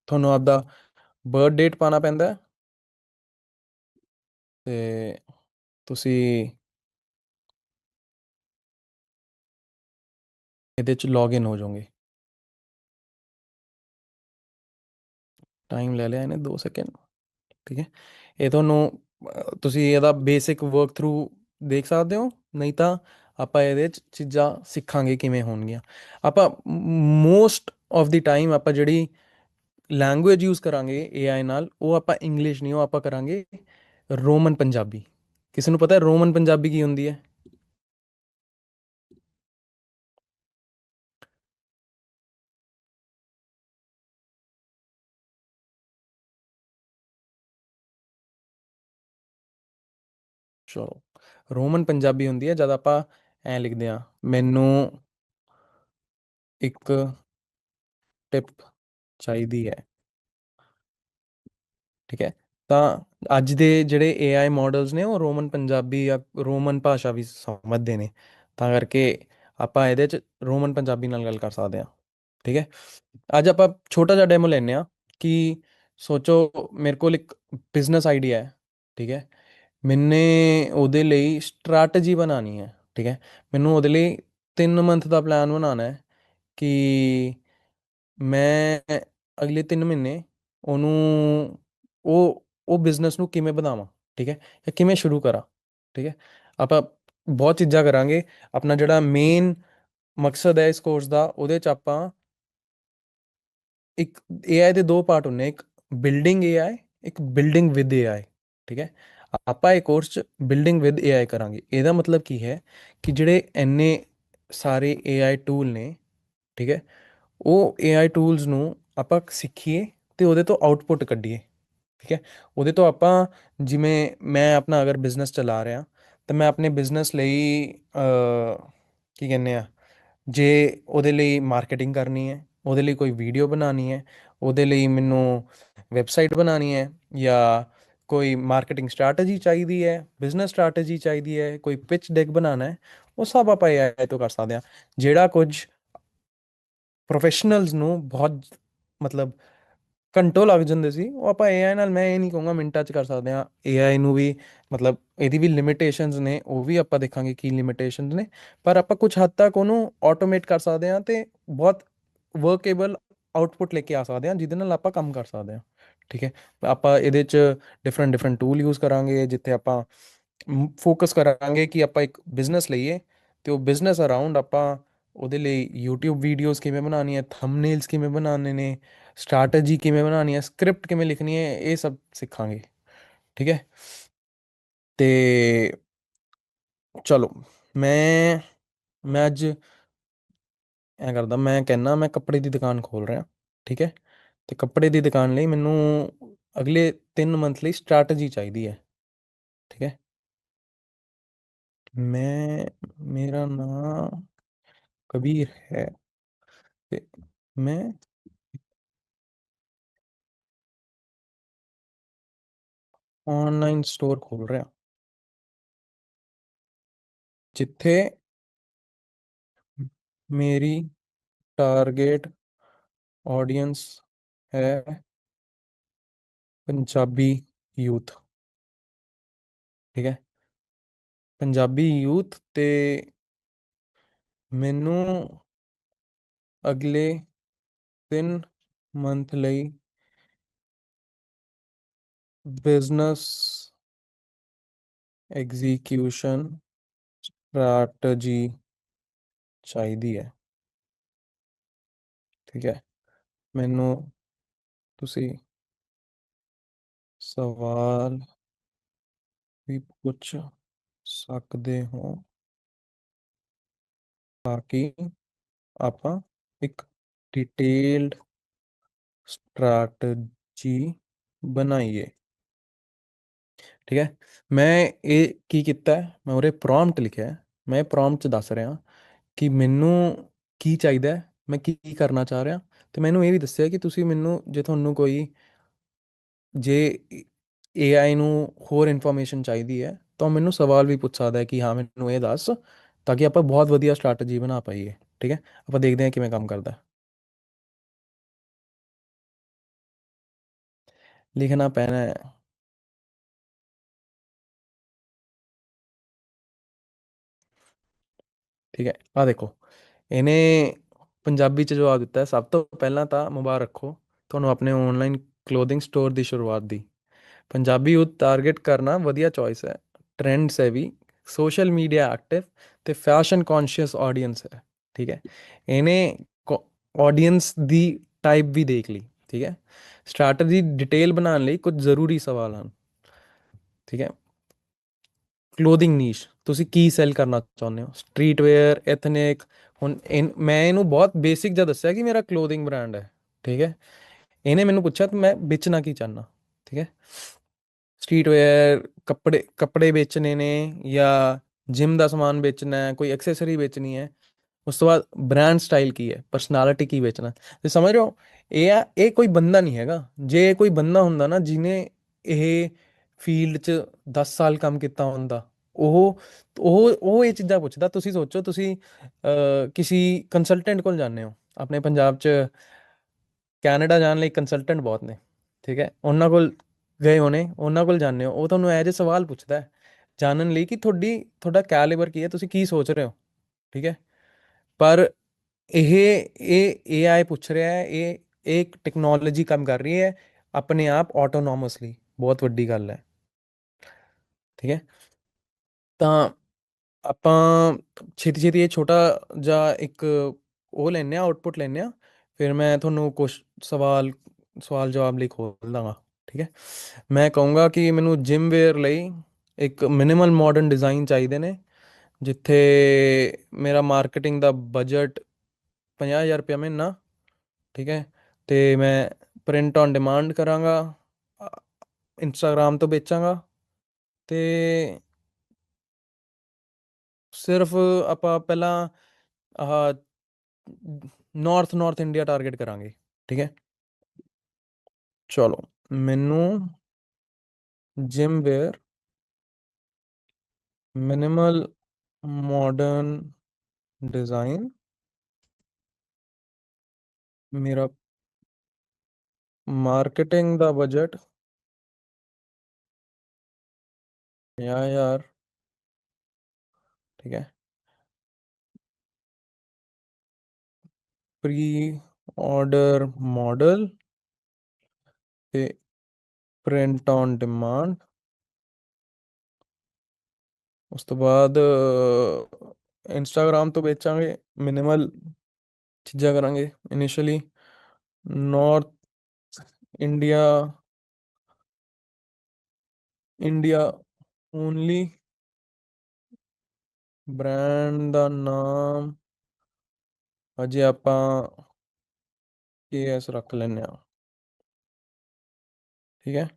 ਤੁਹਾਨੂੰ ਆਪਦਾ ਬਰਥ ਡੇਟ ਪਾਣਾ ਪੈਂਦਾ ਹੈ। ਤੇ ਤੁਸੀਂ ਇਹਦੇ ਚ ਲੌਗਇਨ ਹੋ ਜਾਓਗੇ। ਟਾਈਮ ਲੈ ਲਿਆ ਇਹਨੇ 2 ਸੈਕਿੰਡ ਠੀਕ ਹੈ? ਇਹ ਤੁਹਾਨੂੰ ਤੁਸੀਂ ਇਹਦਾ ਬੇਸਿਕ ਵਰਕ ਥਰੂ ਦੇਖ ਸਕਦੇ ਹੋ, ਨਹੀਂ ਤਾਂ ਆਪਾਂ ਇਹਦੇ ਚ ਚੀਜ਼ਾਂ ਸਿੱਖਾਂਗੇ ਕਿਵੇਂ ਹੋਣਗੀਆਂ। ਆਪਾਂ ਮੋਸਟ ਆਫ ਦੀ ਟਾਈਮ ਆਪਾਂ ਜਿਹੜੀ ਲੈਂਗੁਏਜ ਯੂਜ਼ ਕਰਾਂਗੇ AI ਨਾਲ, ਉਹ ਆਪਾਂ ਇੰਗਲਿਸ਼ ਨਹੀਂ, ਉਹ ਆਪਾਂ ਕਰਾਂਗੇ ਰੋਮਨ ਪੰਜਾਬੀ ਕਿਸੇ ਨੂੰ ਪਤਾ ਹੈ ਰੋਮਨ ਪੰਜਾਬੀ ਕੀ ਹੁੰਦੀ ਹੈ? ਚਲੋ ਰੋਮਨ ਪੰਜਾਬੀ ਹੁੰਦੀ ਹੈ, ਜਦ ਆਪਾਂ ਐ ਲਿਖਦੇ ਆ ਮੈਨੂੰ ਇੱਕ ਟਿਪ ਚਾਹੀਦੀ ਹੈ। ਠੀਕ ਹੈ? ਤਾਂ ਅੱਜ ਦੇ ਜਿਹੜੇ AI ਮਾਡਲਸ ਨੇ, ਉਹ ਰੋਮਨ ਪੰਜਾਬੀ ਜਾਂ ਰੋਮਨ ਭਾਸ਼ਾ ਵੀ ਸਮਝਦੇ ਨੇ। ਤਾਂ ਕਰਕੇ ਆਪਾਂ ਇਹਦੇ ਚ ਰੋਮਨ ਪੰਜਾਬੀ ਨਾਲ ਗੱਲ ਕਰ ਸਕਦੇ ਹਾਂ। ਠੀਕ ਹੈ? ਅੱਜ ਆਪਾਂ ਛੋਟਾ ਜਿਹਾ ਡੈਮੋ ਲੈਨੇ ਆ ਕਿ ਸੋਚੋ ਮੇਰੇ ਕੋਲ ਇੱਕ ਬਿਜ਼ਨਸ ਆਈਡੀਆ ਹੈ। ਠੀਕ ਹੈ? ਮੈਨੇ ਉਹਦੇ ਲਈ ਸਟ੍ਰੈਟਜੀ ਬਣਾਉਣੀ ਹੈ, ਠੀਕ ਹੈ। ਮੈਨੂੰ ਉਹਦੇ ਲਈ 3 ਮੰਥ ਦਾ ਪਲਾਨ ਬਣਾਉਣਾ ਹੈ ਕਿ ਮੈਂ ਅਗਲੇ 3 ਮਹੀਨੇ ਉਹਨੂੰ, ਉਹ ਉਹ ਬਿਜ਼ਨਸ ਨੂੰ ਕਿਵੇਂ ਵਧਾਵਾਂ ਠੀਕ ਹੈ, ਜਾਂ ਕਿਵੇਂ ਸ਼ੁਰੂ ਕਰਾਂ, ਠੀਕ ਹੈ। ਆਪਾਂ ਬਹੁਤ ਚੀਜ਼ਾਂ ਕਰਾਂਗੇ, ਆਪਣਾ ਜਿਹੜਾ ਮੇਨ ਮਕਸਦ ਹੈ ਇਸ ਕੋਰਸ ਦਾ, ਉਹਦੇ ਚ ਆਪਾਂ ਇੱਕ AI ਦੇ ਦੋ ਪਾਰਟ ਹੁੰਨੇ ਇੱਕ ਬਿਲਡਿੰਗ AI ਇੱਕ ਬਿਲਡਿੰਗ ਵਿਦ AI ਠੀਕ ਹੈ। ਆਪਾਂ ਇਹ ਕੋਰਸ ਚ ਬਿਲਡਿੰਗ ਵਿਦ AI ਕਰਾਂਗੇ। ਇਹਦਾ ਮਤਲਬ ਕੀ ਹੈ ਕਿ ਜਿਹੜੇ ਐਨੇ ਸਾਰੇ AI ਟੂਲ ਨੇ, ਠੀਕ ਹੈ, ਉਹ AI ਟੂਲਸ ਨੂੰ ਆਪਾਂ ਸਿੱਖੀਏ ਤੇ ਉਹਦੇ ਤੋਂ ਆਊਟਪੁੱਟ ਕੱਢੀਏ, ਠੀਕ ਹੈ। ਉਹਦੇ ਤੋਂ ਆਪਾਂ ਜਿਵੇਂ ਮੈਂ ਆਪਣਾ ਅਗਰ ਬਿਜ਼ਨਸ ਚਲਾ ਰਿਹਾ, ਤਾਂ ਮੈਂ ਆਪਣੇ ਬਿਜ਼ਨਸ ਲਈ ਕੀ ਕਹਿੰਦੇ ਆ, ਜੇ ਉਹਦੇ ਲਈ ਮਾਰਕੀਟਿੰਗ ਕਰਨੀ ਹੈ, ਉਹਦੇ ਲਈ ਕੋਈ ਵੀਡੀਓ ਬਣਾਉਣੀ ਹੈ, ਉਹਦੇ ਲਈ ਮੈਨੂੰ ਵੈਬਸਾਈਟ ਬਣਾਉਣੀ ਹੈ ਜਾਂ ਕੋਈ ਮਾਰਕੀਟਿੰਗ ਸਟ੍ਰੈਟਜੀ ਚਾਹੀਦੀ ਹੈ ਬਿਜ਼ਨਸ ਸਟ੍ਰੈਟਜੀ ਚਾਹੀਦੀ ਹੈ, ਕੋਈ ਪਿਚ ਡੈਕ ਬਣਾਉਣਾ ਹੈ, ਉਹ ਸਭ ਆਪਾਂ AI ਤੋਂ ਕਰ ਸਕਦੇ ਹਾਂ। ਜਿਹੜਾ ਕੁਝ ਪ੍ਰੋਫੈਸ਼ਨਲਸ ਨੂੰ ਬਹੁਤ ਮਤਲਬ ਘੰਟੋ ਲੱਗ ਜਾਂਦੇ ਸੀ, ਉਹ ਆਪਾਂ AI ਨਾਲ ਮੈਂ ਇਹ ਨਹੀਂ ਕਹੂੰਗਾ ਮਿੰਟਾਂ 'ਚ ਕਰ ਸਕਦੇ ਹਾਂ। AI ਨੂੰ ਵੀ ਮਤਲਬ ਇਹਦੀ ਵੀ ਲਿਮਿਟੇਸ਼ਨਸ ਨੇ, ਉਹ ਵੀ ਆਪਾਂ ਦੇਖਾਂਗੇ ਕੀ ਲਿਮਿਟੇਸ਼ਨਸ ਨੇ, ਪਰ ਆਪਾਂ ਕੁਝ ਹੱਦ ਤੱਕ ਉਹਨੂੰ ਆਟੋਮੇਟ ਕਰ ਸਕਦੇ ਹਾਂ ਤੇ ਬਹੁਤ ਵਰਕੇਬਲ ਆਊਟਪੁੱਟ ਲੈ ਕੇ ਆ ਸਕਦੇ ਹਾਂ, ਜਿਹਦੇ ਨਾਲ ਆਪਾਂ ਕੰਮ ਕਰ ਸਕਦੇ ਹਾਂ। ਠੀਕ ਹੈ? ਆਪਾਂ ਇਹਦੇ 'ਚ ਡਿਫਰੈਂਟ ਡਿਫਰੈਂਟ ਟੂਲ ਯੂਜ਼ ਕਰਾਂਗੇ, ਜਿੱਥੇ ਆਪਾਂ ਫੋਕਸ ਕਰਾਂਗੇ ਕਿ ਆਪਾਂ ਇੱਕ ਬਿਜ਼ਨਸ ਲਈਏ ਤੇ ਉਹ ਬਿਜ਼ਨਸ ਅਰਾਊਂਡ ਆਪਾਂ ਉਹਦੇ ਲਈ YouTube ਵੀਡੀਓਜ਼ ਕਿਵੇਂ ਬਣਾਉਣੀ ਹੈ ਥੰਬਨੇਲਸ ਕਿਵੇਂ ਬਣਾਉਣੇ ਨੇ ਸਟ੍ਰੈਟਜੀ ਕਿਵੇਂ ਬਣਾਉਣੀ ਹੈ ਸਕ੍ਰਿਪਟ ਕਿਵੇਂ ਲਿਖਣੀ ਹੈ, ਇਹ ਸਭ ਸਿੱਖਾਂਗੇ। ਠੀਕ ਹੈ? ਤੇ ਚਲੋ, ਮੈਂ ਮੈਂ ਅੱਜ ਐਂ ਕਰਦਾ, ਮੈਂ ਕਹਿੰਨਾ ਮੈਂ ਕੱਪੜੇ ਦੀ ਦੁਕਾਨ ਖੋਲ ਰਿਹਾ, ਠੀਕ ਹੈ? ਤੇ ਕੱਪੜੇ ਦੀ ਦੁਕਾਨ ਲਈ ਮੈਨੂੰ ਅਗਲੇ 3 ਮੰਥ ਲਈ ਸਟ੍ਰੈਟਜੀ ਚਾਹੀਦੀ ਹੈ। ਠੀਕ ਹੈ? ਮੈਂ, ਮੇਰਾ ਨਾਮ ਕਬੀਰ ਹੈ ਤੇ ਮੈਂ ਆਨਲਾਈਨ ਸਟੋਰ ਖੋਲ ਰਿਹਾ। ਜਿੱਥੇ ਮੇਰੀ ਟਾਰਗੇਟ ਆਡੀਅנס ਹੈ ਪੰਜਾਬੀ ਯੂਥ। ਠੀਕ ਹੈ। ਪੰਜਾਬੀ ਯੂਥ ਤੇ ਮੈਨੂੰ ਅਗਲੇ 3 ਮੰਥ ਲਈ ਬਿਜ਼ਨਸ ਐਗਜ਼ੀਕਿਊਸ਼ਨ ਸਟ੍ਰੈਟਜੀ ਚਾਹੀਦੀ ਹੈ। ਠੀਕ ਹੈ। ਮੈਨੂੰ ਤੁਸੀਂ ਸਵਾਲ ਵੀ ਪੁੱਛ ਸਕਦੇ ਹੋ ਤਾਂ ਕਿ ਆਪਾਂ ਇੱਕ ਡਿਟੇਲਡ ਸਟ੍ਰੈਟਜੀ ਬਣਾਈਏ। ਠੀਕ ਹੈ? ਮੈਂ ਇਹ ਕੀ ਕੀਤਾ ਮੈਂ ਉਰੇ ਪ੍ਰੌਮਪਟ ਲਿਖਿਆ ਮੈਂ ਪ੍ਰੌਮਪਟ ਚ ਦੱਸ ਰਿਹਾ ਕਿ ਮੈਨੂੰ ਕੀ ਚਾਹੀਦਾ ਮੈਂ ਕੀ ਕੀ ਕਰਨਾ ਚਾਹ ਰਿਹਾ? ਤੇ ਮੈਨੂੰ ਇਹ ਵੀ ਦੱਸਿਆ ਕਿ ਤੁਸੀਂ ਮੈਨੂੰ, ਜੇ ਤੁਹਾਨੂੰ ਕੋਈ ਜੇ AI ਨੂੰ ਹੋਰ ਇਨਫੋਰਮੇਸ਼ਨ ਚਾਹੀਦੀ ਹੈ, ਤਾਂ ਉਹ ਮੈਨੂੰ ਸਵਾਲ ਵੀ ਪੁੱਛ ਸਕਦਾ ਹੈ ਕਿ ਹਾਂ, ਮੈਨੂੰ ਇਹ ਦੱਸ, ਤਾਂ ਕਿ ਆਪਾਂ ਬਹੁਤ ਵਧੀਆ ਸਟ੍ਰੈਟਜੀ ਬਣਾ ਪਾਈਏ, ਠੀਕ ਹੈ? ਆਪਾਂ ਦੇਖਦੇ ਹਾਂ ਕਿਵੇਂ ਕੰਮ ਕਰਦਾ ਹੈ। ਲਿਖਣਾ ਪੈਣਾ ਹੈ। ਠੀਕ ਹੈ? ਆ ਦੇਖੋ, ਇਹਨੇ ਪੰਜਾਬੀ ਚ ਜਵਾਬ ਦਿੱਤਾ ਸਭ ਤੋਂ ਪਹਿਲਾਂ ਤਾਂ ਮੁਬਾਰਕ ਰੱਖੋ, ਤੁਹਾਨੂੰ ਆਪਣੇ ਆਨਲਾਈਨ ਕਲੋਥਿੰਗ ਸਟੋਰ ਦੀ ਸ਼ੁਰੂਆਤ ਦੀ। ਪੰਜਾਬੀ ਉਹ ਟਾਰਗੇਟ ਕਰਨਾ ਵਧੀਆ ਚੋਇਸ ਹੈ ਟ੍ਰੈਂਡਸ ਹੈ ਵੀ ਸੋਸ਼ਲ ਮੀਡੀਆ ਐਕਟਿਵ ਤੇ ਫੈਸ਼ਨ ਕੌਨਸ਼ੀਅਸ ਆਡੀਅנס ਹੈ, ਠੀਕ ਹੈ। ਇਹਨੇ ਆਡੀਅנס ਦੀ ਟਾਈਪ ਵੀ ਦੇਖ ਲਈ, ਠੀਕ ਹੈ। ਸਟ੍ਰੈਟਜੀ ਡਿਟੇਲ ਬਣਾਉਣ ਲਈ ਕੁਝ ਜ਼ਰੂਰੀ ਸਵਾਲ ਹਨ, ਠੀਕ ਹੈ। ਕਲੋਥਿੰਗ ਨੀਸ਼ ਤੁਸੀਂ ਕੀ ਸੈਲ ਕਰਨਾ ਚਾਹੁੰਦੇ ਹੋ? ਸਟਰੀਟ ਵੇਅਰ ਐਥਨਿਕ ਹੁਣ ਇਨ- ਮੈਂ ਇਹਨੂੰ ਬਹੁਤ ਬੇਸਿਕ ਜਿਹਾ ਦੱਸਿਆ ਕਿ ਮੇਰਾ ਕਲੋਥਿੰਗ ਬ੍ਰਾਂਡ ਹੈ, ਠੀਕ ਹੈ? ਇਹਨੇ ਮੈਨੂੰ ਪੁੱਛਿਆ ਕਿ ਮੈਂ ਵੇਚਣਾ ਕੀ ਚਾਹਨਾ ਠੀਕ ਹੈ? ਸਟਰੀਟ ਵੇਅਰ ਕੱਪੜੇ ਕੱਪੜੇ ਵੇਚਣੇ ਨੇ ਜਾਂ ਜਿਮ ਦਾ ਸਮਾਨ ਵੇਚਣਾ ਹੈ, ਕੋਈ ਐਕਸੈਸਰੀ ਵੇਚਣੀ ਹੈ, ਉਸ ਤੋਂ ਬਾਅਦ ਬ੍ਰਾਂਡ ਸਟਾਈਲ ਕੀ ਹੈ ਪਰਸਨੈਲਿਟੀ ਕੀ ਵੇਚਣਾ? ਤੇ ਸਮਝ ਰਹੇ ਹੋ? ਇਹ ਆ, ਇਹ ਕੋਈ ਬੰਦਾ ਨਹੀਂ ਹੈਗਾ, ਜੇ ਕੋਈ ਬੰਦਾ ਹੁੰਦਾ ਨਾ ਜਿਹਨੇ ਇਹ ਫੀਲਡ 'ਚ 10 ਸਾਲ ਕੰਮ ਕੀਤਾ ਹੁੰਦਾ ਉਹ ਉਹ ਉਹ ਇਹ ਚੀਜ਼ਾਂ ਪੁੱਛਦਾ, ਤੁਸੀਂ ਸੋਚੋ, ਤੁਸੀਂ ਕਿਸੇ ਕੰਸਲਟੈਂਟ ਕੋਲ ਜਾਂਦੇ ਹੋ। ਆਪਣੇ ਪੰਜਾਬ 'ਚ ਕੈਨੇਡਾ ਜਾਣ ਲਈ ਕੰਸਲਟੈਂਟ ਬਹੁਤ ਨੇ, ਠੀਕ ਹੈ? ਉਹਨਾਂ ਕੋਲ ਗਏ ਹੋਣੇ, ਉਹਨਾਂ ਕੋਲ ਜਾਂਦੇ ਹੋ। ਉਹ ਤੁਹਾਨੂੰ ਇਹ ਜਿਹੇ ਸਵਾਲ ਪੁੱਛਦਾ ਹੈ, ਜਾਣਨ ਲਈ ਕਿ ਤੁਹਾਡੀ, ਤੁਹਾਡਾ ਕੈਲੀਬਰ ਕੀ ਹੈ, ਤੁਸੀਂ ਕੀ ਸੋਚ ਰਹੇ ਹੋ? ਠੀਕ ਹੈ? ਪਰ ਇਹ ਇਹ AI ਪੁੱਛ ਰਿਹਾ ਹੈ, ਇਹ ਇਹ ਇੱਕ ਟੈਕਨੋਲੋਜੀ ਕੰਮ ਕਰ ਰਹੀ ਹੈ, ਆਪਣੇ ਆਪ ਆਟੋਨੋਮਸਲੀ ਬਹੁਤ ਵੱਡੀ ਗੱਲ ਹੈ। ਠੀਕ ਹੈ? ਤਾਂ ਆਪਾਂ ਛੇਤੀ ਛੇਤੀ ਇਹ ਛੋਟਾ ਜਿਹਾ ਇੱਕ ਉਹ ਲੈਂਦੇ ਆ ਆਊਟਪੁੱਟ ਲੈਂਦੇ ਆ ਫਿਰ ਮੈਂ ਤੁਹਾਨੂੰ ਕੁਝ ਸਵਾਲ ਸਵਾਲ ਜਵਾਬ ਲਈ ਖੋਲ ਦਾਂਗਾ ਠੀਕ ਹੈ? ਮੈਂ ਕਹੂੰਗਾ ਕਿ ਮੈਨੂੰ ਜਿਮ ਵੇਅਰ ਲਈ ਇੱਕ ਮਿਨੀਮਲ ਮਾਡਰਨ ਡਿਜ਼ਾਈਨ ਚਾਹੀਦੇ ਨੇ, ਜਿੱਥੇ ਮੇਰਾ ਮਾਰਕੀਟਿੰਗ ਦਾ ਬਜਟ 50000 ਰੁਪਇਆ ਮਹੀਨਾ, ਠੀਕ ਹੈ? ਤੇ ਮੈਂ ਪ੍ਰਿੰਟ ਔਨ ਡਿਮਾਂਡ ਕਰਾਂਗਾ ਇੰਸਟਾਗ੍ਰam ਤੋਂ ਵੇਚਾਂਗਾ, ਤੇ ਸਿਰਫ ਆਪਾਂ ਪਹਿਲਾਂ ਆਹ ਨਾਰਥ ਨਾਰਥ ਇੰਡੀਆ ਟਾਰਗੇਟ ਕਰਾਂਗੇ ਠੀਕ ਹੈ ਚਲੋ ਮੈਨੂੰ gym wear minimal modern design ਮੇਰਾ ਮਾਰਕੀਟਿੰਗ ਦਾ ਬਜਟ 50000 ਠੀਕ ਹੈ ਪ੍ਰੀ ਆਰਡਰ ਮਾਡਲ ਤੇ ਪ੍ਰਿੰਟ ਔਨ ਡਿਮਾਂਡ ਉਸ ਤੋਂ ਬਾਅਦ ਇੰਸਟਾਗ੍ਰਾਮ ਤੋਂ ਵੇਚਾਂਗੇ ਮਿਨੀਮਲ ਚੀਜ਼ਾਂ ਕਰਾਂਗੇ initially North India India only brand ਦਾ ਨਾਮ ਅਜੇ ਆਪਾਂ ਕੇਐਸ ਰੱਖ ਲੈਂਦੇ ਆ ਠੀਕ ਹੈ?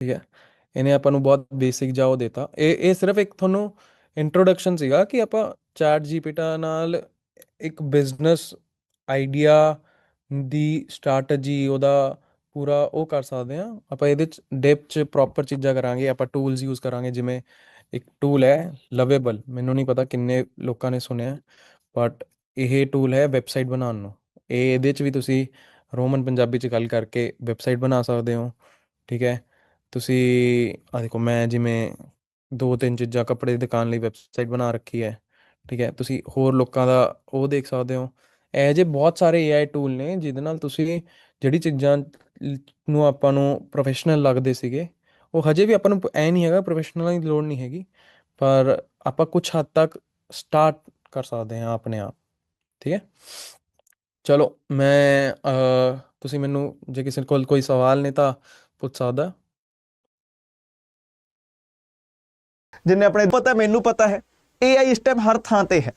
ਠੀਕ ਹੈ? ਇਹਨੇ ਆਪਾਂ ਨੂੰ ਬਹੁਤ ਬੇਸਿਕ ਜਿਹਾ ਉਹ ਦਿੱਤਾ। ਇਹ ਇਹ ਸਿਰਫ ਇੱਕ ਤੁਹਾਨੂੰ ਇੰਟਰੋਡਕਸ਼ਨ ਸੀਗਾ ਕਿ ਆਪਾਂ ਚੈਟ ਜੀਪੀਟੀ ਨਾਲ ਇੱਕ ਬਿਜ਼ਨਸ ਆਈਡੀਆ ਦੀ ਸਟ੍ਰੈਟਜੀ ਉਹਦਾ ਪੂਰਾ ਉਹ ਕਰ ਸਕਦੇ ਆ ਆਪਾਂ ਇਹਦੇ ਚ ਡਿਪ ਚ ਪ੍ਰੋਪਰ ਚੀਜ਼ਾਂ ਕਰਾਂਗੇ, ਆਪਾਂ ਟੂਲਸ ਯੂਜ਼ ਕਰਾਂਗੇ, ਜਿਵੇਂ ਇੱਕ ਟੂਲ ਹੈ ਲਵੇਬਲ ਮੈਨੂੰ ਨਹੀਂ ਪਤਾ ਕਿੰਨੇ ਲੋਕਾਂ ਨੇ ਸੁਣਿਆ ਬਟ ਇਹ ਟੂਲ ਹੈ ਵੈਬਸਾਈਟ ਬਣਾਉਣ ਨੂੰ। ਇਹ ਇਹਦੇ ਚ ਵੀ ਤੁਸੀਂ ਰੋਮਨ ਪੰਜਾਬੀ ਚ ਗੱਲ ਕਰਕੇ ਵੈਬਸਾਈਟ ਬਣਾ ਸਕਦੇ ਹੋ, ਠੀਕ ਹੈ? ਤੁਸੀਂ ਆ ਦੇਖੋ, ਮੈਂ ਜਿਵੇਂ ਦੋ ਤਿੰਨ ਚੀਜ਼ਾਂ ਕੱਪੜੇ ਦੀ ਦੁਕਾਨ ਲਈ ਵੈਬਸਾਈਟ ਬਣਾ ਰੱਖੀ ਹੈ, ਠੀਕ ਹੈ, ਤੁਸੀਂ ਹੋਰ ਲੋਕਾਂ ਦਾ ਉਹ ਦੇਖ ਸਕਦੇ ਹੋ। ਇਹ ਜਿਹੇ ਬਹੁਤ ਸਾਰੇ AI ਟੂਲ ਨੇ ਜਿਹਦੇ ਨਾਲ ਤੁਸੀਂ ਜਿਹੜੀ ਚੀਜ਼ਾਂ ਨੂੰ ਆਪਾਂ ਨੂੰ ਪ੍ਰੋਫੈਸ਼ਨਲ ਲੱਗਦੇ ਸੀਗੇ, ਉਹ ਹਜੇ ਵੀ ਆਪਾਂ ਨੂੰ ਐ ਨਹੀਂ ਹੈਗਾ ਪ੍ਰੋਫੈਸ਼ਨਲਾਂ ਦੀ ਲੋੜ ਨਹੀਂ ਹੈਗੀ, ਪਰ ਆਪਾਂ ਕੁਝ ਹੱਦ ਤੱਕ ਸਟਾਰਟ ਕਰ ਸਕਦੇ ਹਾਂ ਆਪਣੇ ਆਪ, ਠੀਕ ਹੈ। ਚਲੋ, ਮੈਂ ਤੁਸੀਂ ਮੈਨੂੰ ਜੇ ਕਿਸੇ ਕੋਲ ਕੋਈ ਸਵਾਲ ਨੇ ਤਾਂ ਪੁੱਛ ਸਕਦਾ।
ਜਿੰਨੇ ਆਪਣੇ ਪਤਾ ਮੈਨੂੰ ਪਤਾ ਹੈ। AI ਇਸ ਟਾਈਮ ਹਰ ਥਾਂ ਤੇ ਹੈ।